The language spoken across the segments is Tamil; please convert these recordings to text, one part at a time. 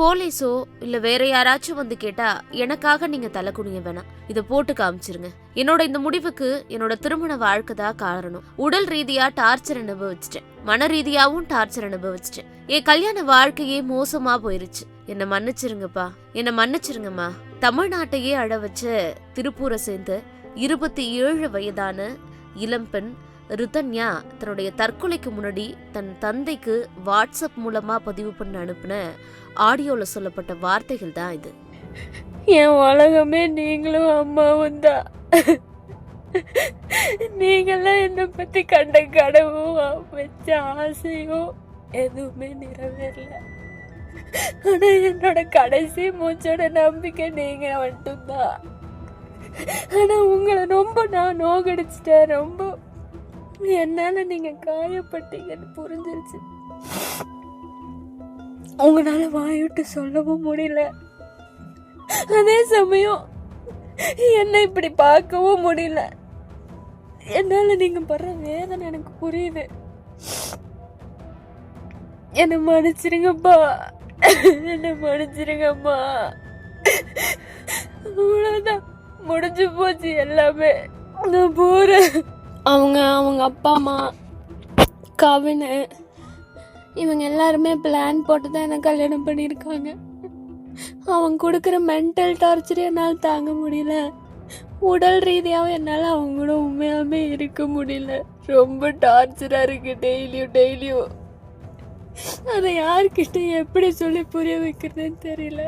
போலீஸோ இல்ல வேற யாராச்சும் வந்து கேட்டா எனக்காக நீங்க தலை குனிய வேணாம். இதை போட்டு காமிச்சிருங்க. என்னோட இந்த முடிவுக்கு என்னோட திருமண வாழ்க்கை தான் காரணம். உடல் ரீதியா டார்ச்சர் அனுபவிச்சிட்டேன். மன ரீதியாவும் டார்ச்சர் அனுபவிச்சிட்டேன். என் கல்யாண வாழ்க்கையே மோசமா போயிருச்சு. என்ன மன்னிச்சிருங்கப்பா. என்ன மன்னிச்சிருங்கம்மா. தமிழ்நாட்டையே அழ வச்ச திருப்பூரை சேர்ந்த இருபத்தி ஏழு வயதான இளம்பெண் ரிதன்யா தன்னுடைய தற்கொலைக்கு முன்னாடி தன் தந்தைக்கு வாட்ஸ்அப் மூலமா பதிவு பண்ண அனுப்பின ஆடியோல சொல்லப்பட்ட வார்த்தைகள் தான் இது. என் உலகமே நீங்களும் அம்மாவும் தான். நீங்களாம் என்னை பத்தி கண்ட கனவும் வச்ச ஆசையும் எதுவுமே நிறைவேறல. ஆனா என்னோட கடைசி மூச்சோட நம்பிக்கை நீங்க மட்டும்தான். ஆனா உங்களை ரொம்ப நான் நோகடிச்சிட்டேன் ரொம்ப என்னால நீங்க காயப்பட்டீங்கன்னு புரிஞ்சிருச்சு. உங்களால வாயிட்டு சொல்லவும் முடியல. அதே சமயம் என்னை இப்படி பார்க்கவும் முடியல. என்னால நீங்க படுற வேதனை எனக்கு புரியுது. என்னை மன்னிச்சிருங்கப்பா. என்னை மன்னிச்சிருங்கம்மா அவ்வளோதான் முடிஞ்சு போச்சு எல்லாமே. நான் போறேன். அவங்க அவங்க அப்பா அம்மா கவின் இவங்க எல்லாருமே பிளான் போட்டு தான் என்னை கல்யாணம் பண்ணியிருக்காங்க. அவங்க கொடுக்குற மென்டல் டார்ச்சர் என்னால் தாங்க முடியல. உடல் ரீதியாகவும் என்னால் அவங்க கூட உண்மையாகவே இருக்க முடியல. ரொம்ப டார்ச்சராக இருக்குது டெய்லியும் டெய்லியும் அதை யார்கிட்ட எப்படி சொல்லி புரிய வைக்கிறதுன்னு தெரியல.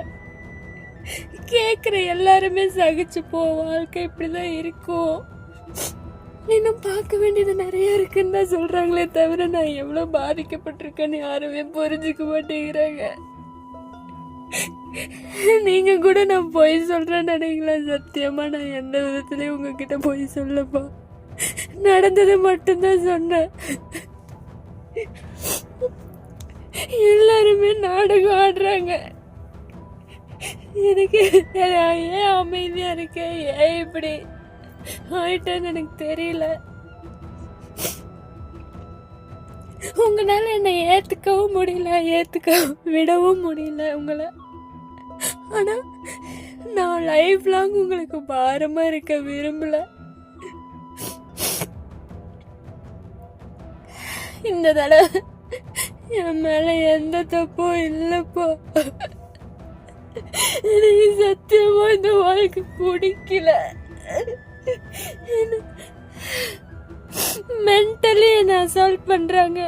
கேட்குற எல்லாருமே சகிச்சு போ வாழ்க்கை இப்படிதான் இருக்கும். இன்னும் பார்க்க வேண்டியது நிறைய இருக்குன்னு தான் சொல்றாங்களே தவிர நான் எவ்வளவு பாதிக்கப்பட்டிருக்கேன்னு யாருமே புரிஞ்சுக்க மாட்டேங்கிறாங்க. நீங்க கூட நான் பொய் சொல்றேன்னு நினைக்கல சத்தியமா நான் எந்த விதத்துலயும் உங்ககிட்ட பொய் சொல்லப்பா. நடந்தது மட்டும்தான் சொன்னேன். எல்லாருமே நாடகம் ஆடுறாங்க. எனக்கு ஏன் அமைதியா இருக்கேன் ஏன் இப்படி? ஆயிட்டேன்னு எனக்கு தெரியல. உங்களால என்னை ஏத்துக்கவும் முடியல ஏத்துக்க விடவும் முடியல உங்களை. ஆனா நான் லைஃப் லாங் உங்களுக்கு பாரமா இருக்க விரும்பல. இந்த தடவை என் மேல எந்த தப்பும் இல்லப்போ. எனக்கு சத்தியமா இந்த வாழ்க்கை பிடிக்கல. மென்டலி என்ன அசால்ட் பண்ணுறாங்க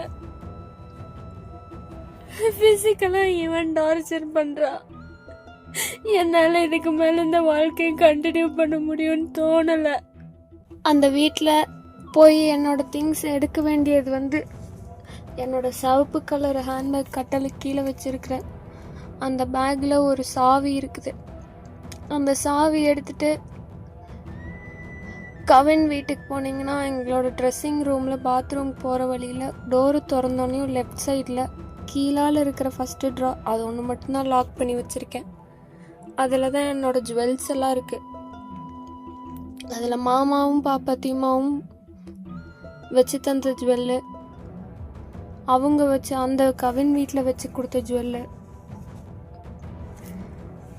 ஃபிசிக்கலாக இவன் டார்ச்சர் பண்ணுறான் என்னால் இதுக்கு மேலே இந்த வாழ்க்கையை கண்டினியூ பண்ண முடியும்னு தோணலை. அந்த வீட்டில் போய் என்னோட திங்ஸ் எடுக்க வேண்டியது வந்து என்னோட சிவப்பு கலர் ஹேண்ட்பேக் கட்டலுக்கு கீழே வச்சுருக்கிறேன். அந்த பேக்கில் ஒரு சாவி இருக்குது. அந்த சாவி எடுத்துகிட்டு கவின் வீட்டுக்கு போனீங்கன்னா எங்களோட ட்ரெஸ்ஸிங் ரூமில் பாத்ரூம் போகிற வழியில் டோரு திறந்தோடனையும் லெஃப்ட் சைடில் கீழால் இருக்கிற ஃபஸ்ட்டு ட்ரா அது ஒன்று மட்டும்தான் லாக் பண்ணி வச்சுருக்கேன். அதில் தான் என்னோட ஜுவல்ஸ் எல்லாம் இருக்குது அதில் மாமாவும் பாப்பா தீமாவும் வச்சு தந்த ஜுவல்லு அவங்க வச்சு அந்த கவின் வீட்டில் வச்சு கொடுத்த ஜுவல்லு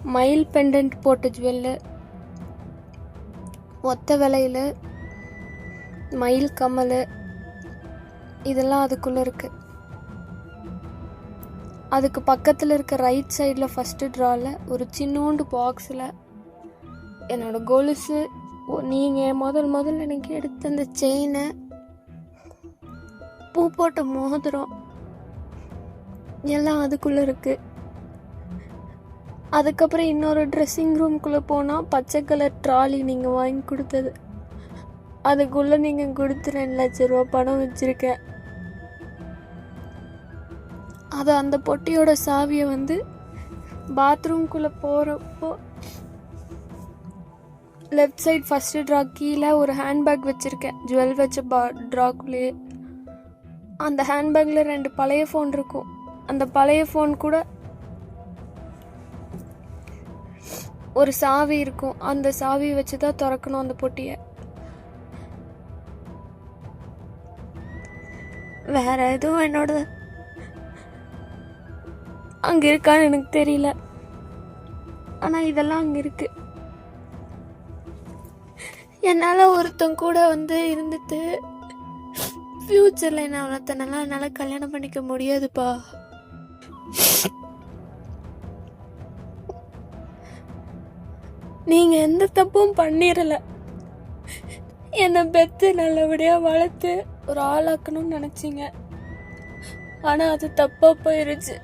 மயில் பெண்டன்ட் போட்ட ஜுவல்லு ஒத்த விலையில் மயில் கம்மல் இதெல்லாம் அதுக்குள்ளே இருக்கு. அதுக்கு பக்கத்தில் இருக்க ரைட் சைடில் ஃபஸ்ட்டு ட்ராவில் ஒரு சின்னோண்டு பாக்ஸில் என்னோட கொலுசு நீங்கள் முதல் முதல்ல எனக்கு எடுத்த அந்த செயினை பூ போட்ட மோதிரம் எல்லாம் அதுக்குள்ளே இருக்குது அதுக்கப்புறம் இன்னொரு ட்ரெஸ்ஸிங் ரூம்குள்ளே போனால் பச்சை கலர் ட்ராலி நீங்கள் வாங்கி கொடுத்தது. அதுக்குள்ளே நீங்கள் கொடுத்து ரெண்டு லட்ச ரூபா பணம் வச்சுருக்கேன். அது அந்த பொட்டியோட சாவியை வந்து பாத்ரூம்குள்ளே போகிறப்போ லெஃப்ட் சைட் ஃபஸ்ட்டு ட்ரா கீழே ஒரு ஹேண்ட்பேக் வச்சுருக்கேன். ஜுவல் வச்ச பா ட்ராக்குள்ளேயே அந்த ஹேண்ட்பேக்கில் ரெண்டு பழைய ஃபோன் இருக்கும். அந்த பழைய ஃபோன் கூட ஒரு சாவி இருக்கும். அந்த சாவி வச்சு தான் திறக்கணும் அந்த பொட்டியை. வேற எதுவும் என்னோட அங்கே இருக்கான்னு எனக்கு தெரியல. ஆனால் இதெல்லாம் அங்கே இருக்கு. என்னால் ஒருத்தன் கூட வந்து இருந்துட்டு ஃப்யூச்சரில் என்ன ஒருத்தனெல்லாம் என்னால் கல்யாணம் பண்ணிக்க முடியாதுப்பா. நீங்கள் எந்த தப்பும் பண்ணிடல என்னை பெத்து நல்லபடியாக வளர்த்து ஒரு ஆளாக்கணும்னு நினச்சிங்க. ஆனால் அது தப்பாக போயிருச்சு.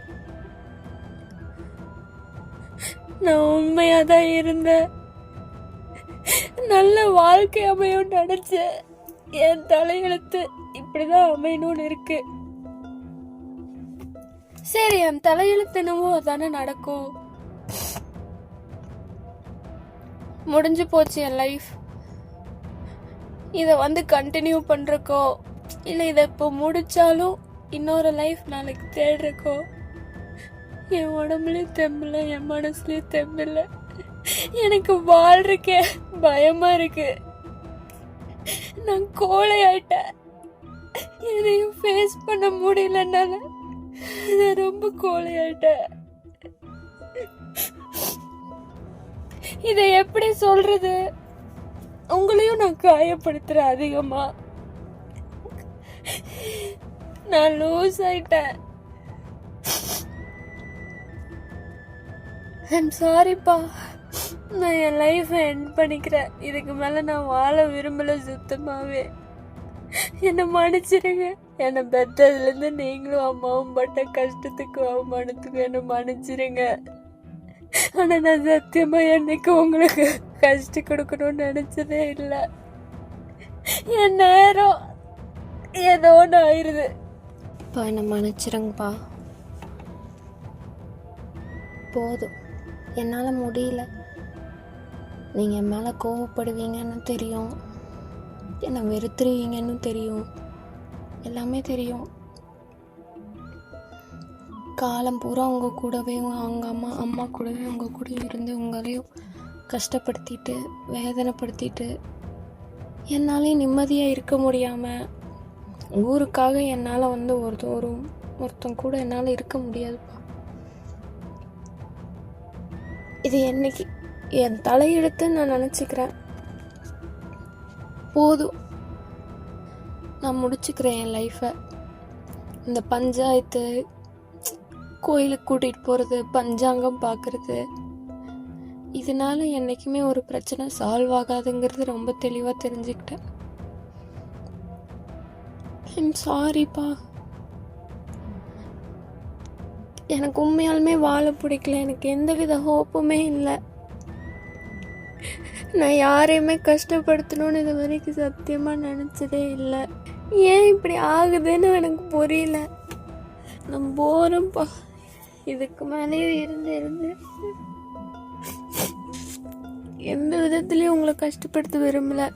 நான் உண்மையாக தான் இருந்தேன். நல்ல வாழ்க்கை அமையும் நினச்சேன். என் தலையெழுத்து இப்படிதான் அமையணும்னு இருக்கு. சரி என் தலையெழுத்து என்னவோ அதானே நடக்கும். முடிஞ்சு போச்சு என் லைஃப் இதை வந்து கண்டினியூ பண்ணுறக்கோ இல்லை இதை இப்போ முடித்தாலும் இன்னொரு லைஃப் நாளைக்கு தேடுறக்கோ என் உடம்புலையும் தெம்பில்ல என் மனசுலேயும் தெம்பில்ல எனக்கு வாழ்றக்கே பயமாக இருக்கு. நான் கோழையாயிட்டேன். எதையும் ஃபேஸ் பண்ண முடியலனால நான் ரொம்ப கோழையாயிட்டேன். இதை எப்படி சொல்றது? உங்களையும் நான் காயப்படுத்துறேன் அதிகமா. நான் லூஸ் ஆயிட்டேன். ஐம் சாரிப்பா நான் என் லைஃப்பை என் பண்ணிக்கிறேன். இதுக்கு மேலே நான் வாழ விரும்பல சுத்தமாகவே என்னை மன்னிச்சிடுங்க என்னை பெற்றதுலேருந்து நீங்களும் அம்மாவும் பட்ட கஷ்டத்துக்கு அவமானத்துக்கும் என்னை மன்னிச்சிடுங்க ஆனால் நான் சத்தியமாக என்னைக்கு உங்களுக்கு கஷ்டம் கொடுக்கணும்னு நினச்சதே இல்லை. என் நேரம் ஏதோ ஒன்று ஆயிடுது இப்போ என்னை மன்னிச்சிடுங்கப்பா போதும். என்னால் முடியல. நீங்கள் என் மேலே கோவப்படுவீங்கன்னு தெரியும். என்னை வெறுத்துருவீங்கன்னு தெரியும். எல்லாமே தெரியும். காலம் பூரா உங்கள் கூடவே அவங்க அம்மா அம்மா கூடவே உங்கள் கூட இருந்து உங்களையும் கஷ்டப்படுத்திட்டு வேதனைப்படுத்திட்டு என்னாலே நிம்மதியாக இருக்க முடியாமல் ஊருக்காக என்னால் வந்து ஒரு ஒரு ஒருத்தன் கூட என்னால் இருக்க முடியாதுப்பா. இது என்னைக்கு என் தலையெடுத்து நான் நினச்சிக்கிறேன். போதும். நான் முடிச்சுக்கிறேன் என் லைஃப்பை இந்த பஞ்சாயத்து கோயிலுக்கு கூட்டிகிட்டு போகிறது பஞ்சாங்கம் பார்க்குறது இதனால என்றைக்குமே ஒரு பிரச்சனை சால்வ் ஆகாதுங்கிறது ரொம்ப தெளிவாக தெரிஞ்சுக்கிட்டேன். ஐம் சாரிப்பா எனக்கு உண்மையாலுமே வாழ பிடிக்கல. எனக்கு எந்தவித ஹோப்புமே இல்லை. நான் யாரையுமே கஷ்டப்படுத்தணும்னு இது வரைக்கும் சத்தியமாக நினச்சதே இல்லை. ஏன் இப்படி ஆகுதுன்னு எனக்கு புரியல. நான் போகிறேன்ப்பா இதுக்கு மேலேயும் இருந்து இருந்து எந்த விதத்துலேயும் உங்களை கஷ்டப்படுத்த விரும்பல.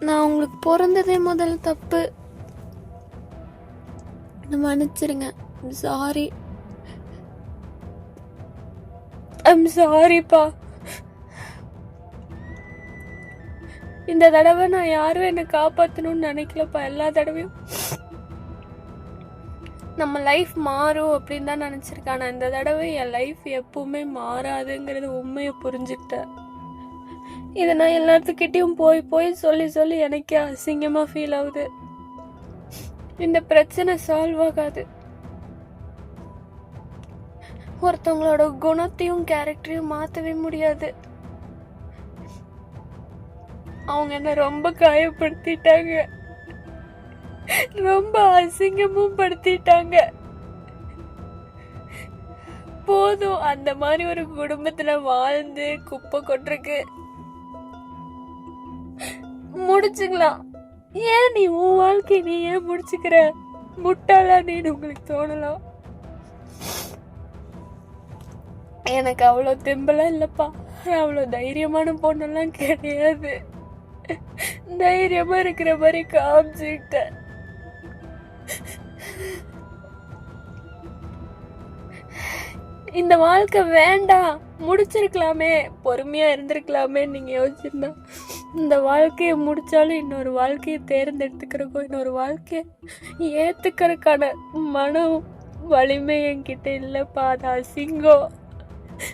நான் உங்களுக்கு பிறந்ததே முதல்ல தப்பு. மன்னிச்சிருங்க. சாரி ஐம் சாரிப்பா இந்த தடவை நான் யாரும் என்னை காப்பாற்றணும்னு நினைக்கலப்பா. எல்லா தடவையும் நம்ம லைஃப் மாறும் அப்படின்னு தான் நினச்சிருக்கேன். ஆனால் இந்த தடவை என் லைஃப் எப்பவுமே மாறாதுங்கிறது உண்மையை புரிஞ்சுக்கிட்டேன். இதை நான் எல்லாத்துக்கிட்டேயும் போய் போய் சொல்லி சொல்லி எனக்கே அசிங்கமாக ஃபீல் ஆகுது. இந்த பிரச்சனை சால்வ் ஆகாது. ஒருத்தவங்களோட குணத்தையும் கேரக்டரையும் மாற்றவே முடியாது. அவங்க என்ன ரொம்ப காயப்படுத்திட்டாங்க. ரொம்ப அசிங்கமும் படுத்திட்டாங்க. போதும் அந்த மாதிரி ஒரு குடும்பத்துல வாழ்ந்து குப்பை கொட்டுறக்கு முடிச்சுக்கலாம். ஏன் நீ உன் வாழ்க்கை நீ ஏன் முடிச்சுக்கிற? முட்டாளா நீன்னு உங்களுக்கு தோணலாம் எனக்கு அவ்வளோ தெம்பெல்லாம் இல்லைப்பா. நான் அவ்வளோ தைரியமான பொண்ணெல்லாம் கிடையாது. தைரியமா இருக்கிற மாதிரி காமிச்சுக்கிட்டேன். இந்த வாழ்க்கை வேண்டாம். முடிச்சிருக்கலாமே. பொறுமையா இருந்திருக்கலாமே நீங்க யோசிச்சிருந்தா. இந்த வாழ்க்கையை முடிச்சாலும் இன்னொரு வாழ்க்கையை தேர்ந்தெடுத்துக்கிறக்கோ இன்னொரு வாழ்க்கையை ஏத்துக்கிறதுக்கான மனம் வலிமை என்கிட்ட இல்லைப்பா. அது அசிங்கம்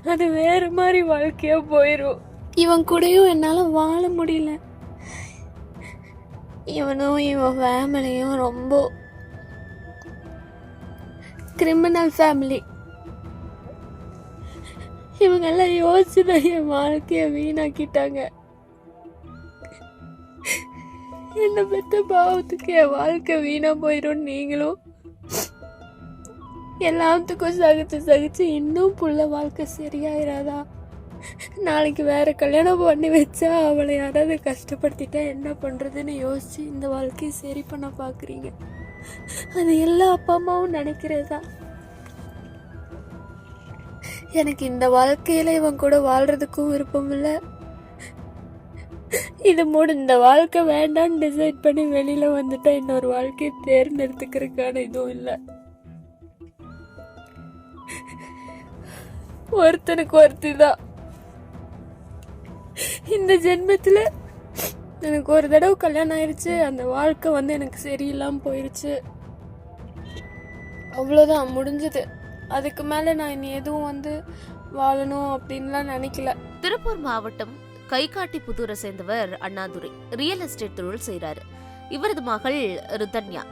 அது வேற மாதிரி வாழ்க்கையா போயிடும் இவன் கூடயும் என்னால வாழ முடியல. இவனும் இவன் ஃபேமிலியும் ரொம்ப கிரிமினல் ஃபேமிலி இவங்க எல்லாம் யோசிச்சுதான் என் வாழ்க்கையை வீணாக்கிட்டாங்க. என்னை பெற்ற பாவத்துக்கு என் வாழ்க்கை வீணா போயிடும் நீங்களும்? எல்லாத்துக்கும் சகிச்சு சகிச்சு இன்னும் புள்ள வாழ்க்கை சரியாயிராதா? நாளைக்கு வேற கல்யாணம் பண்ணி வச்சா அவளை யாராவது கஷ்டப்படுத்திட்டா என்ன பண்றதுன்னு யோசிச்சு இந்த வாழ்க்கையை சரி பண்ண பாக்குறீங்க. அது எல்லா அப்பா அம்மாவும் நினைக்கிறதா? எனக்கு இந்த வாழ்க்கையில இவன் கூட வாழ்றதுக்கும் விருப்பம் இல்லை. இது மூடு இந்த வாழ்க்கை வேண்டாம்னு டிசைட் பண்ணி வெளியில வந்துட்டா இன்னொரு வாழ்க்கையை தேர்ந்தெடுத்துக்கிறதுக்கான இதுவும் இல்லை. ஒருத்தனுக்கு ஒருத்தி தான் இந்த ஜென்மத்துல எனக்கு ஒரு தடவை கல்யாணம் ஆயிடுச்சு அந்த வாழ்க்கை வந்து எனக்கு சரியில்லாமல் போயிடுச்சு அவ்வளோதான் முடிஞ்சது. அதுக்கு மேலே நான் இனி எதுவும் வந்து வாழணும் அப்படின்லாம் நினைக்கல. திருப்பூர் மாவட்டம் கைகாட்டி புதூரை சேர்ந்தவர் அண்ணாதுரை. ரியல் எஸ்டேட் தொழில் செய்கிறாரு இவரது மகள் ரிதன்யா.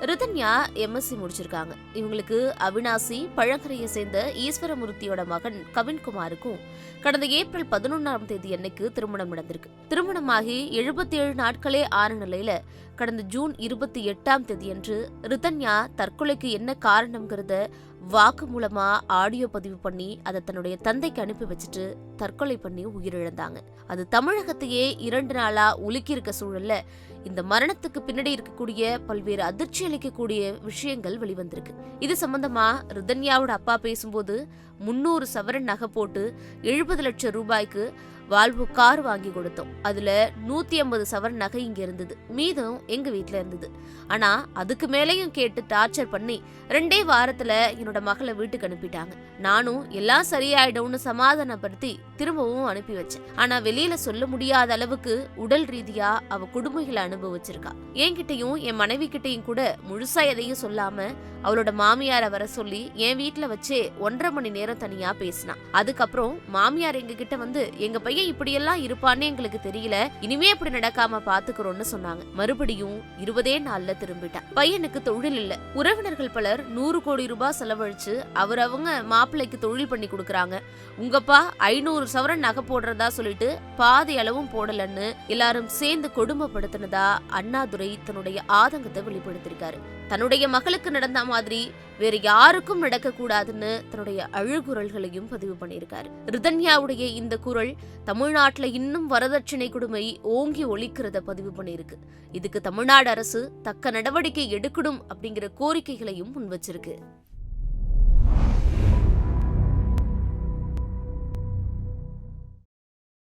ரிதன்யா எம்எஸ்சி முடிச்சிருக்காங்க. இவங்களுக்கு அவினாசி பழங்கரையை சேர்ந்த ஈஸ்வரமூர்த்தியோட மகன் கவின்குமாருக்கும் கடந்த ஏப்ரல் பதினொன்றாம் தேதி அன்னைக்கு திருமணம் நடந்திருக்கு. திருமணமாகி எழுபத்தி ஏழு நாட்களே ஆன நிலையில கடந்த ஜூன் இருபத்தி எட்டாம் தேதியன்று ரிதன்யா தற்கொலைக்கு என்ன காரணம்ங்கிறத வாக்கு மூலமா ஆடியோ பதிவு பண்ணி அதை தன்னுடைய தந்தைக்கு அனுப்பி வச்சுட்டு தற்கொலை பண்ணி உயிரிழந்தாங்க. அது தமிழகத்தையே இரண்டு நாளா உலுக்கி இருக்க சூழல்ல இந்த மரணத்துக்கு பின்னாடி இருக்கக்கூடிய பல்வேறு அதிர்ச்சி அளிக்கக்கூடிய விஷயங்கள் வெளிவந்திருக்கு. இது சம்பந்தமா ருதன்யாவோட அப்பா பேசும்போது முன்னூறு சவரன் நகை போட்டு எழுபது லட்சம் ரூபாய்க்கு வாழ்வு கார் வாங்கி கொடுத்தோம். அதுல நூத்தி ஐம்பது சவர் நகை இங்க இருந்தது. மீதம் எங்க வீட்டில் இருந்தது. ஆனா அதுக்கு மேலேயும் கேட்டு டார்ச்சர் பண்ணி ரெண்டே வாரத்துல என்னோட மகளை வீட்டுக்கு அனுப்பிட்டாங்க. நானும் எல்லாம் சரியாயிடும்னு சமாதானப்படுத்தி திரும்பவும் அனுப்பி வச்சேன். ஆனா வெளியில சொல்ல முடியாத அளவுக்கு உடல் ரீதியா அவ கொடுமைகளை அனுபவிச்சிருக்கா. என்கிட்டயும் என் மனைவி கிட்டையும் கூட முழுசா எதையும் சொல்லாம அவளோட மாமியார வர சொல்லி என் வீட்டில் வச்சே ஒன்றரை மணி நேரம் தனியா பேசினா. அதுக்கப்புறம் மாமியார் எங்க கிட்ட வந்து எங்க பையன் இப்படியெல்லாம் இருப்பான்னு எங்களுக்கு தெரியல. இனிமே இப்படி நடக்காம பாத்துக்கிறோம்னு சொன்னாங்க. மறுபடியும் இருபதே நாள்ல திரும்பிட்டான் பையனுக்கு தொழில் இல்ல. உறவினர்கள் பலர் நூறு கோடி ரூபாய் செலவழிச்சு அவர் அவங்க மாப்பிள்ளைக்கு தொழில் பண்ணி கொடுக்கறாங்க. உங்கப்பா ஐநூறு சவரன் நகை போடுறதா சொல்லிட்டு பாதி அளவும் போடலன்னு எல்லாரும் சேர்ந்து கொடுமைப்படுத்தினதா அண்ணாதுரை தன்னுடைய ஆதங்கத்தை வெளிப்படுத்திருக்காரு தன்னுடைய மகளுக்கு நடந்த மாதிரி வேற யாருக்கும் நடக்க கூடாதுன்னு தன்னுடைய அழுகுரல்களையும் பதிவு பண்ணியிருக்காரு. ரிதன்யாவுடைய இந்த குரல் தமிழ்நாட்டில் இன்னும் வரதட்சணை கொடுமை ஓங்கி ஒழிக்கிறத பதிவு பண்ணியிருக்கு. இதுக்கு தமிழ்நாடு அரசு தக்க நடவடிக்கை எடுக்கணும் அப்படிங்கிற கோரிக்கைகளையும் முன் வச்சிருக்கு